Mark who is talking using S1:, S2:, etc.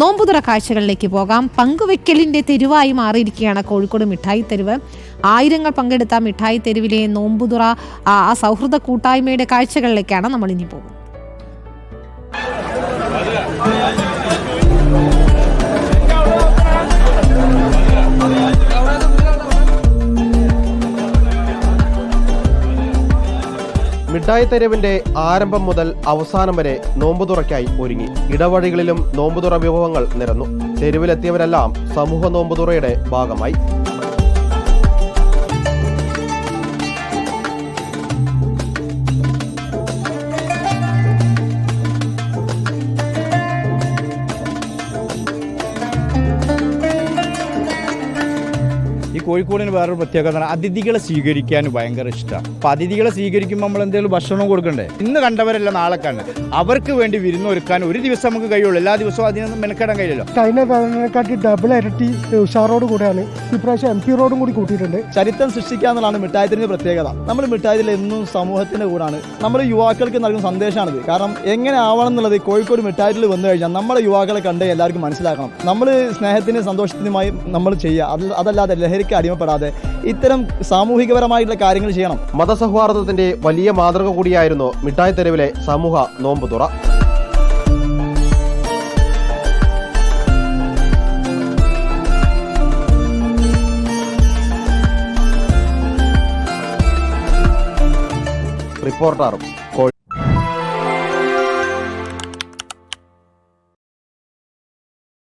S1: നോമ്പുതുറ കാഴ്ചകളിലേക്ക് പോകാം. പങ്കുവെക്കലിന്റെ തെരുവായി മാറിയിരിക്കുകയാണ് കോഴിക്കോട് മിഠായി തെരുവ്. ആയിരങ്ങൾ പങ്കെടുത്ത മിഠായി തെരുവിലെ നോമ്പുതുറ ആ സൗഹൃദ കൂട്ടായ്മയുടെ കാഴ്ചകളിലേക്കാണ് നമ്മൾ ഇനി പോകുന്നത്.
S2: മിഠായി തെരുവിന്റെ ആരംഭം മുതൽ അവസാനം വരെ നോമ്പുതുറയ്ക്കായി ഒരുങ്ങി. ഇടവഴികളിലും നോമ്പുതുറ വിഭവങ്ങൾ നിരന്നു. തെരുവിലെത്തിയവരെല്ലാം സമൂഹ നോമ്പുതുറയുടെ ഭാഗമായി.
S3: കോഴിക്കോടിന് വേറൊരു പ്രത്യേകത അതിഥികളെ സ്വീകരിക്കാൻ ഭയങ്കര ഇഷ്ടമാണ് അപ്പൊ അതിഥികളെ സ്വീകരിക്കുമ്പോൾ നമ്മൾ എന്തെങ്കിലും ഭക്ഷണം കൊടുക്കണ്ടേ? ഇന്ന് കണ്ടവരല്ല നാളെ കണ്ട് അവർക്ക് വേണ്ടി വിരുന്നൊരുക്കാൻ ഒരു ദിവസം നമുക്ക് കഴിയുള്ളൂ. എല്ലാ ദിവസവും അതിനൊന്നും മെനക്കെടാൻ കഴിയില്ലല്ലോ.
S4: കഴിഞ്ഞ തവണക്കാട്ടി ഡബിൾ ഇരട്ടി ഉഷാറോട് കൂടെയാണ് ഇപ്രാവശ്യം എം പി റോഡും കൂടി കൂട്ടിയിട്ടുണ്ട്.
S5: ചരിത്രം സൃഷ്ടിക്കുക എന്നുള്ളതാണ് മിഠായിത്തിന്റെ പ്രത്യേകത. നമ്മൾ മിഠായത്തിൽ എന്നും സമൂഹത്തിന്റെ കൂടാണ്. നമ്മൾ യുവാക്കൾക്ക് നൽകുന്ന സന്ദേശമാണിത്. കാരണം എങ്ങനെ ആവണം എന്നുള്ളത് കോഴിക്കോട് മിഠായത്തിൽ വന്നു കഴിഞ്ഞാൽ നമ്മുടെ യുവാക്കളെ കണ്ട് എല്ലാവർക്കും മനസ്സിലാക്കണം. നമ്മൾ സ്നേഹത്തിനും സന്തോഷത്തിനുമായി നമ്മൾ ചെയ്യുക. അതല്ലാതെ ലഹരിക്ക് അടിമപ്പെടാതെ ഇത്തരം സാമൂഹികപരമായിട്ടുള്ള കാര്യങ്ങൾ ചെയ്യണം.
S2: മതസൗഹാർദ്ദത്തിന്റെ വലിയ മാതൃക കൂടിയായിരുന്നു മിഠായി തെരുവിലെ സമൂഹ നോമ്പുതുറ റിപ്പോർട്ടർ